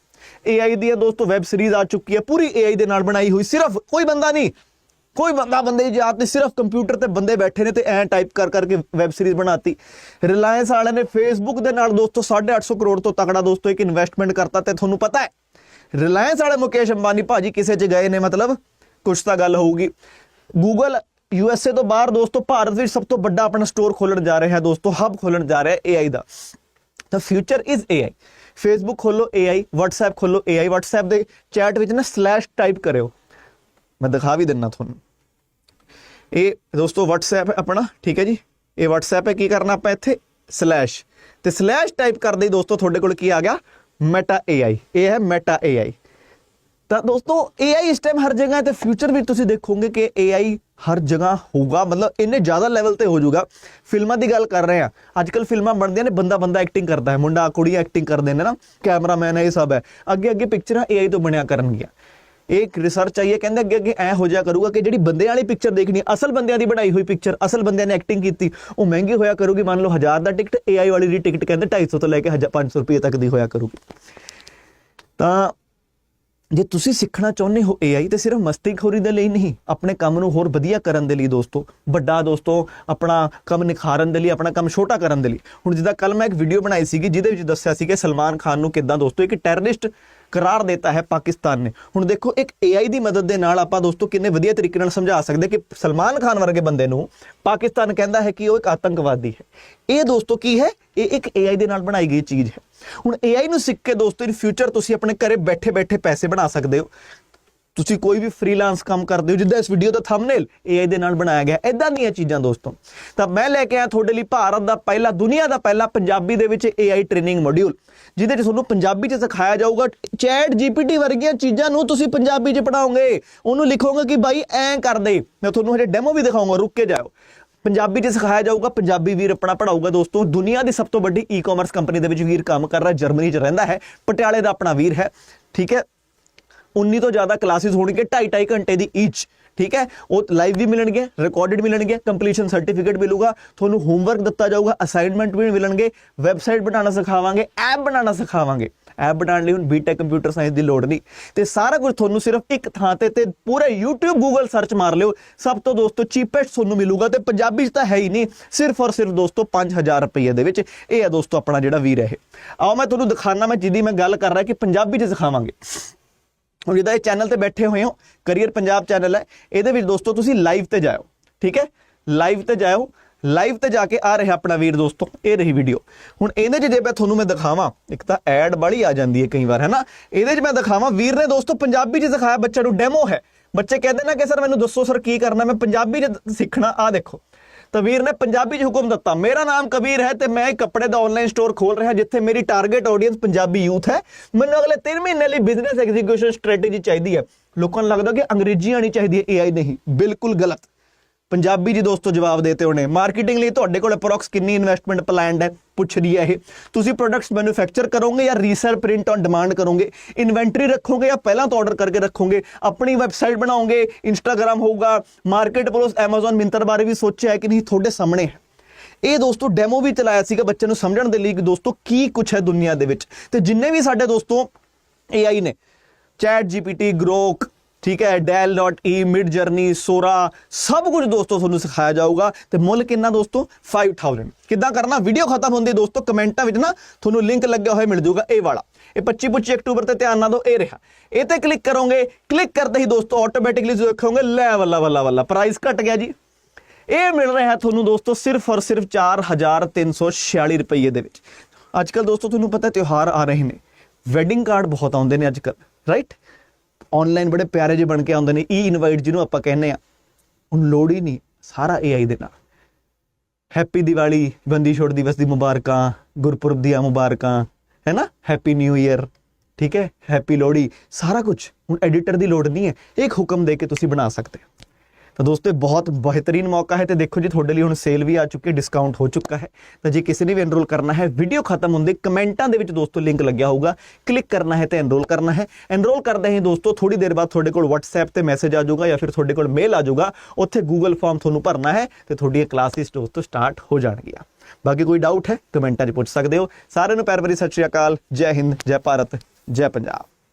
AI ਦੀ ਇਹ ਦੋਸਤੋ ਵੈਬ ਸੀਰੀਜ਼ ਆ ਚੁੱਕੀ ਹੈ। ਪੂਰੀ AI ਦੇ ਨਾਲ ਬਣਾਈ ਹੋਈ। ਸਿਰਫ ਕੋਈ ਬੰਦਾ ਨਹੀਂ, ਕੋਈ ਬੰਦਾ ਬੰਦੇ ਦੀ ਜਾਤ ਸਿਰਫ ਕੰਪਿਊਟਰ ਤੇ ਬੰਦੇ ਬੈਠੇ ਨੇ ਤੇ ਐ ਟਾਈਪ ਕਰ ਕਰਕੇ ਵੈਬ ਸੀਰੀਜ਼ ਬਣਾਤੀ। ਰਿਲਾਇੰਸ ਵਾਲਿਆਂ ਨੇ ਫੇਸਬੁੱਕ ਦੇ ਨਾਲ ਦੋਸਤੋ 850 ਕਰੋੜ ਤੋਂ ਤਕੜਾ ਦੋਸਤੋ ਇੱਕ ਇਨਵੈਸਟਮੈਂਟ ਕਰਤਾ ਤੇ ਤੁਹਾਨੂੰ ਪਤਾ ਹੈ। ਰਿਲਾਇੰਸ ਵਾਲੇ ਮੁਕੇਸ਼ ਅੰਬਾਨੀ ਭਾਜੀ ਕਿਸੇ 'ਚ ਗਏ ਨੇ ਮਤਲਬ? ਕੁਝ ਤਾਂ ਗੱਲ ਹੋਊਗੀ। ਗੂਗਲ ਯੂਐਸਏ ਤੋਂ ਬਾਹਰ ਦੋਸਤੋ, ਭਾਰਤ ਵਿੱਚ ਸਭ ਤੋਂ ਵੱਡਾ ਆਪਣਾ ਸਟੋਰ ਖੋਲਣ ਜਾ ਰਿਹਾ ਹੈ ਦੋਸਤੋ ਹੱਬ ਖੋਲਣ ਜਾ ਰਿਹਾ ਹੈ AI ਦਾ। ਤਾਂ ਫਿਊਚਰ ਇਜ਼ AI ਫੇਸਬੁੱਕ ਖੋਲੋ AI WhatsApp ਖੋਲੋ AI WhatsApp ਦੇ ਚੈਟ ਵਿੱਚ ਨਾ ਸਲੈਸ਼ ਟਾਈਪ ਕਰਿਓ। ਮੈਂ ਦਿਖਾ ਵੀ ਦਿੰਨਾ ਤੁਹਾਨੂੰ। ਇਹ ਦੋਸਤੋ WhatsApp ਆਪਣਾ, ਠੀਕ ਹੈ ਜੀ? ਇਹ WhatsApp ਹੈ, ਕੀ ਕਰਨਾ ਆਪਾਂ ਇੱਥੇ? ਸਲੈਸ਼ ਤੇ ਸਲੈਸ਼ ਟਾਈਪ ਕਰਦੇ ਹੀ ਦੋਸਤੋ ਤੁਹਾਡੇ ਕੋਲ ਕੀ ਆ ਗਿਆ? ਮੈਟਾ AI ਇਹ ਹੈ ਮੈਟਾ AI ਤਾਂ ਦੋਸਤੋ AI ਇਸ ਟਾਈਮ ਹਰ ਜਗ੍ਹਾ ਤੇ ਫਿਊਚਰ ਵਿੱਚ ਤੁਸੀਂ ਦੇਖੋਗੇ ਕਿ AI ਹਰ ਜਗ੍ਹਾ ਹੋਊਗਾ, ਮਤਲਬ ਇੰਨੇ ਜ਼ਿਆਦਾ ਲੈਵਲ ਤੇ ਹੋ ਜਾਊਗਾ। ਫਿਲਮਾਂ ਦੀ ਗੱਲ ਕਰ ਰਹੇ ਆ ਅੱਜ ਕੱਲ ਫਿਲਮਾਂ ਬਣਦੀਆਂ ਨੇ, ਬੰਦਾ ਬੰਦਾ ਐਕਟਿੰਗ ਕਰਦਾ ਹੈ। ਮੁੰਡਾ ਕੁੜੀ ਐਕਟਿੰਗ ਕਰਦੇ ਨੇ ਨਾ। ਕੈਮਰਾਮੈਨ ਹੈ, ਇਹ ਸਭ ਹੈ। ਅੱਗੇ ਅੱਗੇ ਪਿਕਚਰਾਂ AI ਤੋਂ ਬਣਿਆ ਕਰਨਗੀਆਂ। ਇਹ ਇੱਕ ਰਿਸਰਚ ਆਈ ਹੈ, ਕਹਿੰਦੇ ਅੱਗੇ ਅੱਗੇ ਐ ਹੋ ਜਾ ਕਰੂਗਾ ਕਿ ਜਿਹੜੀ ਬੰਦੇ ਵਾਲੀ ਪਿਕਚਰ ਦੇਖਣੀ, ਅਸਲ ਬੰਦਿਆਂ ਦੀ ਬਣਾਈ ਹੋਈ ਪਿਕਚਰ ਅਸਲ ਬੰਦਿਆਂ ਨੇ ਐਕਟਿੰਗ ਕੀਤੀ, ਉਹ ਮਹਿੰਗੀ ਹੋਇਆ ਕਰੂਗੀ। ਮੰਨ ਲਓ 1000 ਦਾ ਟਿਕਟ AI ਵਾਲੀ ਦੀ ਟਿਕਟ ਕਹਿੰਦੇ 250 ਤੋਂ ਲੈ ਕੇ 500 ਰੁਪਏ ਤੱਕ ਦੀ ਹੋਇਆ ਕਰੂਗੀ। ਤਾਂ ਜੇ ਤੁਸੀਂ ਸਿੱਖਣਾ ਚਾਹੁੰਦੇ ਹੋ AI ਤੇ ਸਿਰਫ ਮਸਤੀਖੋਰੀ ਦੇ ਲਈ ਨਹੀਂ, ਆਪਣੇ ਕੰਮ ਨੂੰ ਹੋਰ ਵਧੀਆ ਕਰਨ ਦੇ ਲਈ ਦੋਸਤੋ, ਵੱਡਾ ਦੋਸਤੋ, ਆਪਣਾ ਕੰਮ ਨਿਖਾਰਨ ਦੇ ਲਈ, ਆਪਣਾ ਕੰਮ ਛੋਟਾ ਕਰਨ ਦੇ ਲਈ। ਹੁਣ ਜਿੱਦਾਂ ਕੱਲ ਮੈਂ ਇੱਕ ਵੀਡੀਓ ਬਣਾਈ ਸੀਗੀ, ਜਿਹਦੇ ਵਿੱਚ ਦੱਸਿਆ ਸੀ ਕਿ ਸਲਮਾਨ ਖਾਨ ਨੂੰ ਕਿੱਦਾਂ ਦੋਸਤੋ ਇੱਕ ਟੈਰਰਿਸਟ ਕਰਾਰ ਦਿੱਤਾ ਹੈ ਪਾਕਿਸਤਾਨ ਨੇ। ਹੁਣ ਦੇਖੋ, ਇੱਕ AI ਦੀ ਮਦਦ ਦੇ ਨਾਲ ਆਪਾਂ ਦੋਸਤੋ ਕਿੰਨੇ ਵਧੀਆ ਤਰੀਕੇ ਨਾਲ ਸਮਝਾ ਸਕਦੇ ਕਿ ਸਲਮਾਨ ਖਾਨ ਵਰਗੇ ਬੰਦੇ ਨੂੰ ਪਾਕਿਸਤਾਨ ਕਹਿੰਦਾ ਹੈ ਕਿ ਉਹ ਇੱਕ ਆਤੰਕਵਾਦੀ ਹੈ। ਇਹ ਦੋਸਤੋ ਕੀ ਹੈ? ਇਹ ਇੱਕ AI ਦੇ ਨਾਲ ਬਣਾਈ ਗਈ ਚੀਜ਼ ਹੈ। ਹੁਣ AI ਨੂੰ ਸਿੱਖ ਕੇ ਦੋਸਤੋ ਇਨ ਫਿਊਚਰ ਤੁਸੀਂ ਆਪਣੇ ਘਰੇ ਬੈਠੇ ਬੈਠੇ ਪੈਸੇ ਬਣਾ ਸਕਦੇ ਹੋ। ਤੁਸੀਂ ਕੋਈ ਵੀ ਫ੍ਰੀਲਾਂਸ ਕੰਮ ਕਰਦੇ ਹੋ, ਜਿੱਦਾਂ ਇਸ ਵੀਡੀਓ ਦਾ ਥੰਬਨੇਲ AI ਦੇ ਨਾਲ ਬਣਾਇਆ ਗਿਆ ਐਦਾਂ ਦੀਆਂ ਚੀਜ਼ਾਂ ਦੋਸਤੋ। ਤਾਂ ਮੈਂ ਲੈ ਕੇ ਆਇਆ ਤੁਹਾਡੇ ਲਈ ਭਾਰਤ ਦਾ ਪਹਿਲਾ, ਦੁਨੀਆ ਦਾ ਪਹਿਲਾ ਪੰਜਾਬੀ ਦੇ ਵਿੱਚ AI ਟ੍ਰੇਨਿੰਗ ਮੋਡਿਊਲ ਜਿਹਦੇ 'ਚ ਤੁਹਾਨੂੰ ਪੰਜਾਬੀ 'ਚ ਸਿਖਾਇਆ ਜਾਊਗਾ। ਚੈਟ GPT ਵਰਗੀਆਂ ਚੀਜ਼ਾਂ ਨੂੰ ਤੁਸੀਂ ਪੰਜਾਬੀ 'ਚ ਪੜਾਓਗੇ ਉਹਨੂੰ ਲਿਖੋਗੇ ਕਿ ਬਾਈ ਐਂ ਕਰ ਦੇ। ਮੈਂ ਤੁਹਾਨੂੰ ਹਜੇ ਡੈਮੋ ਵੀ ਦਿਖਾਊਂਗਾ, ਰੁੱਕ ਕੇ ਜਾਓ ਪੰਜਾਬੀ 'ਚ ਸਿਖਾਇਆ ਜਾਊਗਾ, ਪੰਜਾਬੀ ਵੀਰ ਆਪਣਾ ਪੜਾਊਗਾ ਦੋਸਤੋ। ਦੁਨੀਆ ਦੀ ਸਭ ਤੋਂ ਵੱਡੀ ਈ-ਕਾਮਰਸ ਕੰਪਨੀ ਦੇ ਵਿੱਚ ਵੀਰ ਕੰਮ ਕਰ ਰਿਹਾ, ਜਰਮਨੀ 'ਚ ਰਹਿੰਦਾ ਹੈ, ਪਟਿਆਲੇ ਦਾ ਆਪਣਾ ਵੀਰ ਹੈ, ਠੀਕ ਹੈ? 19 ਤੋਂ ਜ਼ਿਆਦਾ ਕਲਾਸਿਸ ਹੋਣਗੇ 2.5 2.5 ਘੰਟੇ ਦੀ ਈਚ ਠੀਕ ਹੈ? ਉਹ ਲਾਈਵ ਵੀ ਮਿਲਣਗੇ ਰਿਕਾਰਡਡ ਮਿਲਣਗੇ ਕੰਪਲੀਸ਼ਨ ਸਰਟੀਫਿਕੇਟ ਮਿਲੂਗਾ, ਤੁਹਾਨੂੰ ਹੋਮਵਰਕ ਦਿੱਤਾ ਜਾਊਗਾ ਅਸਾਈਨਮੈਂਟ ਵੀ ਮਿਲਣਗੇ ਵੈਬਸਾਈਟ ਬਣਾਉਣਾ ਸਿਖਾਵਾਂਗੇ ਐਪ ਬਣਾਉਣਾ ਸਿਖਾਵਾਂਗੇ। ਐਪ ਬਣਾਉਣ ਲਈ ਹੁਣ ਬੀਟੈਕ ਕੰਪਿਊਟਰ ਸਾਇੰਸ ਦੀ ਲੋੜ ਨਹੀਂ। ਤੇ ਸਾਰਾ ਕੁਝ ਤੁਹਾਨੂੰ ਸਿਰਫ ਇੱਕ ਥਾਂ ਤੇ ਤੇ ਪੂਰੇ YouTube, Google ਸਰਚ ਮਾਰ ਲਿਓ। ਸਭ ਤੋਂ ਦੋਸਤੋ ਚੀਪੈਸਟ ਤੁਹਾਨੂੰ ਮਿਲੂਗਾ ਤੇ ਪੰਜਾਬੀ 'ਚ ਤਾਂ ਹੈ ਹੀ ਨਹੀਂ। ਸਿਰਫ ਔਰ ਸਿਰਫ ਦੋਸਤੋ 5000 ਰੁਪਏ ਦੇ ਵਿੱਚ। ਇਹ ਹੈ ਦੋਸਤੋ ਆਪਣਾ ਜਿਹੜਾ ਵੀਰ ਹੈ ਇਹ। ਆਓ ਮੈਂ ਤੁਹਾਨੂੰ ਦਿਖਾਣਾ ਮੈਂ ਜਿਹਦੀ ਮੈਂ ਗੱਲ ਕਰ ਰਿਹਾ ਕਿ ਪੰਜਾਬੀ 'ਚ ਦਿਖਾਵਾਂਗੇ ਹੁਣ ਜਿਹਦਾ ਇਹ ਚੈਨਲ ਤੇ ਬੈਠੇ ਹੋਏ ਹੋ ਕਰੀਅਰ ਪੰਜਾਬ ਚੈਨਲ ਹੈ, ਇਹਦੇ ਵਿੱਚ ਦੋਸਤੋ ਤੁਸੀਂ ਲਾਈਵ ਤੇ ਜਾਓ ਠੀਕ ਹੈ? ਲਾਈਵ ਤੇ ਜਾਓ ਲਾਈਵ ਤੇ ਜਾ ਕੇ ਆ ਰਿਹਾ ਆਪਣਾ ਵੀਰ ਦੋਸਤੋ, ਇਹ ਰਹੀ ਵੀਡੀਓ ਹੁਣ ਇਹਦੇ 'ਚ ਜੇ ਮੈਂ ਤੁਹਾਨੂੰ ਮੈਂ ਦਿਖਾਵਾਂ, ਇੱਕ ਤਾਂ ਐਡ ਬੜੀ ਆ ਜਾਂਦੀ ਹੈ ਕਈ ਵਾਰ, ਹੈ ਨਾ? ਇਹਦੇ 'ਚ ਮੈਂ ਦਿਖਾਵਾਂ, ਵੀਰ ਨੇ ਦੋਸਤੋ ਪੰਜਾਬੀ 'ਚ ਦਿਖਾਇਆ ਬੱਚਾ ਨੂੰ ਡੈਮੋ ਹੈ। ਬੱਚੇ ਕਹਿੰਦੇ ਨਾ ਕਿ ਸਰ ਮੈਨੂੰ ਦੱਸੋ ਸਰ ਕੀ ਕਰਨਾ, ਮੈਂ ਪੰਜਾਬੀ ਚ ਸਿੱਖਣਾ ਆ ਦੇਖੋ। ਤਾਂ ਵੀਰ ਨੇ ਪੰਜਾਬੀ ਚ ਹੁਕਮ ਦਿੱਤਾ, ਮੇਰਾ ਨਾਮ ਕਬੀਰ ਹੈ ਤੇ ਮੈਂ ਕੱਪੜੇ ਦਾ ਆਨਲਾਈਨ ਸਟੋਰ ਖੋਲ ਰਿਹਾ, ਜਿੱਥੇ ਮੇਰੀ ਟਾਰਗੇਟ ਆਡੀਅנס ਪੰਜਾਬੀ ਯੂਥ ਹੈ। ਮੈਨੂੰ ਅਗਲੇ 3 ਮਹੀਨੇ ਲਈ ਬਿਜ਼ਨਸ ਐਗਜ਼ੀਕਿਊਸ਼ਨ ਸਟ੍ਰੈਟੇਜੀ ਚਾਹੀਦੀ ਹੈ। ਲੋਕਾਂ ਨੂੰ ਲੱਗਦਾ ਕਿ ਅੰਗਰੇਜ਼ੀ ਆਣੀ ਚਾਹੀਦੀ ਹੈ ਏਆਈ ਨਹੀਂ। ਬਿਲਕੁਲ ਗਲਤ। ਪੰਜਾਬੀ ਜੀ ਦੋਸਤੋ ਜਵਾਬ ਦੇਤੇ ਉਹਨੇ ਮਾਰਕੀਟਿੰਗ ਲਈ ਤੁਹਾਡੇ ਕੋਲ ਅਪਰੋਕਸ ਕਿੰਨੀ ਇਨਵੈਸਟਮੈਂਟ ਪਲਾਨਡ ਹੈ, ਪੁੱਛ ਰਹੀ ਹੈ ਇਹ। ਤੁਸੀਂ ਪ੍ਰੋਡਕਟਸ ਮੈਨੂਫੈਕਚਰ ਕਰੋਗੇ ਜਾਂ ਰੀਸੇਲ ਪ੍ਰਿੰਟ ਔਨ ਡਿਮਾਂਡ ਕਰੋਗੇ? ਇਨਵੈਂਟਰੀ ਰੱਖੋਗੇ ਜਾਂ ਪਹਿਲਾਂ ਤੋਂ ਆਰਡਰ ਕਰਕੇ ਰੱਖੋਗੇ? ਆਪਣੀ ਵੈਬਸਾਈਟ ਬਣਾਓਗੇ ਇੰਸਟਾਗ੍ਰam ਹੋਊਗਾ ਮਾਰਕੀਟ ਪਲੇਸ Amazon, ਮਿੰਤਰ ਬਾਰੇ ਵੀ ਸੋਚਿਆ ਹੈ ਕਿ ਨਹੀਂ, ਤੁਹਾਡੇ ਸਾਹਮਣੇ ਹੈ। ਇਹ ਦੋਸਤੋ ਡੈਮੋ ਵੀ ਚਲਾਇਆ ਸੀਗਾ ਬੱਚੇ ਨੂੰ ਸਮਝਣ ਦੇ ਲਈ ਕਿ ਦੋਸਤੋ ਕੀ ਕੁਝ ਹੈ ਦੁਨੀਆ ਦੇ ਵਿੱਚ। ਤੇ ਜਿੰਨੇ ਵੀ ਸਾਡੇ ਦੋਸਤੋ AI ਨੇ ਚੈਟ ਜੀਪੀਟੀ ਗਰੋਕ ਠੀਕ ਹੈ ਡੈਲ.e ਮਿਡ ਜਰਨੀ ਸੋਰਾ ਸਭ ਕੁਝ ਦੋਸਤੋ ਤੁਹਾਨੂੰ ਸਿਖਾਇਆ ਜਾਊਗਾ ਤੇ ਮੁੱਲ ਕਿੰਨਾ ਦੋਸਤੋ? 5000 ਕਿੱਦਾਂ ਕਰਨਾ? ਵੀਡੀਓ ਖਤਮ ਹੁੰਦੀ ਦੋਸਤੋ, ਕਮੈਂਟਾਂ ਵਿੱਚ ਨਾ ਤੁਹਾਨੂੰ ਲਿੰਕ ਲੱਗਿਆ ਹੋਇਆ ਮਿਲ ਜਾਊਗਾ ਇਹ ਵਾਲਾ। ਇਹ 25 25 ਅਕਤੂਬਰ ਤੇ ਧਿਆਨ ਨਾਲ ਦਿਓ ਇਹ ਰਿਹਾ। ਇਹ ਤੇ ਕਲਿੱਕ ਕਰੋਗੇ ਕਲਿੱਕ ਕਰਦੇ ਹੀ ਦੋਸਤੋ ਆਟੋਮੈਟਿਕਲੀ ਦੇਖੋਗੇ, ਲੈ ਵੱਲਾ ਵੱਲਾ ਵੱਲਾ ਪ੍ਰਾਈਸ ਘਟ ਗਿਆ ਜੀ। ਇਹ ਮਿਲ ਰਿਹਾ ਤੁਹਾਨੂੰ ਦੋਸਤੋ ਸਿਰਫ ਔਰ ਸਿਰਫ 4346 ਰੁਪਏ ਦੇ ਵਿੱਚ। ਅੱਜ ਕੱਲ ਦੋਸਤੋ ਤੁਹਾਨੂੰ ਪਤਾ ਤਿਉਹਾਰ ਆ ਰਹੇ ਨੇ। ਵੈਡਿੰਗ ਕਾਰਡ ਬਹੁਤ ਆਉਂਦੇ ਨੇ ਅੱਜ ਕੱਲ ਰਾਈਟ ਆਨਲਾਈਨ ਬੜੇ ਪਿਆਰੇ ਜਿਹੇ ਬਣ ਕੇ ਆਉਂਦੇ ਨੇ ਈ ਇਨਵਾਈਟ ਜਿਹਨੂੰ ਆਪਾਂ ਕਹਿੰਦੇ ਆ ਹੁਣ ਲੋੜ ਹੀ ਨਹੀਂ ਸਾਰਾ ਏਆਈ ਦੇ ਨਾਲ। ਹੈਪੀ ਦੀਵਾਲੀ ਬੰਦੀ ਛੋੜ ਦਿਵਸ ਦੀ ਮੁਬਾਰਕਾਂ, ਗੁਰਪੁਰਬ ਦੀਆਂ ਮੁਬਾਰਕਾਂ, ਹੈ ਨਾ? ਹੈਪੀ ਨਿਊ ਇਅਰ ਠੀਕ ਹੈ? ਹੈਪੀ ਲੋਹੜੀ, ਸਾਰਾ ਕੁਝ ਹੁਣ ਐਡੀਟਰ ਦੀ ਲੋੜ ਨਹੀਂ ਹੈ, ਇੱਕ ਹੁਕਮ ਦੇ ਕੇ ਤੁਸੀਂ ਬਣਾ ਸਕਦੇ ਹੋ। ਤਾਂ ਦੋਸਤੋ, ਇਹ ਬਹੁਤ ਬਿਹਤਰੀਨ ਮੌਕਾ ਹੈ ਤੇ ਦੇਖੋ ਜੀ, ਤੁਹਾਡੇ ਲਈ ਹੁਣ ਸੇਲ ਵੀ ਆ ਚੁੱਕੀ ਹੈ ਡਿਸਕਾਊਂਟ ਹੋ ਚੁੱਕਾ ਹੈ। ਤਾਂ ਜੇ ਕਿਸੇ ਨੇ ਵੀ ਐਨਰੋਲ ਕਰਨਾ ਹੈ ਵੀਡੀਓ ਖਤਮ ਹੁੰਦੇ ਕਮੈਂਟਾਂ ਦੇ ਵਿੱਚ ਦੋਸਤੋ ਲਿੰਕ ਲੱਗਿਆ ਹੋਊਗਾ। ਕਲਿੱਕ ਕਰਨਾ ਹੈ ਤੇ ਐਨਰੋਲ ਕਰਨਾ ਹੈ। ਐਨਰੋਲ ਕਰਦੇ ਹੀ ਦੋਸਤੋ ਥੋੜੀ ਦੇਰ ਬਾਅਦ ਤੁਹਾਡੇ ਕੋਲ WhatsApp ਤੇ ਮੈਸੇਜ ਆ ਜਾਊਗਾ ਜਾਂ ਫਿਰ ਤੁਹਾਡੇ ਕੋਲ ਮੇਲ ਆ ਜਾਊਗਾ। ਉੱਥੇ Google ਫਾਰਮ ਤੁਹਾਨੂੰ ਭਰਨਾ ਹੈ ਤੇ ਤੁਹਾਡੀ ਇਹ ਕਲਾਸਿਸ ਦੋਸਤੋ ਸਟਾਰਟ ਹੋ ਜਾਣਗੀਆਂ। ਬਾਕੀ ਕੋਈ ਡਾਊਟ ਹੈ, ਕਮੈਂਟਾਂ 'ਚ ਪੁੱਛ ਸਕਦੇ ਹੋ। ਸਾਰਿਆਂ ਨੂੰ ਪਿਆਰ ਭਰੀ ਸਤਿ ਸ਼੍ਰੀ ਅਕਾਲ। ਜੈ ਹਿੰਦ, ਜੈ ਭਾਰਤ, ਜੈ ਪੰਜਾਬ।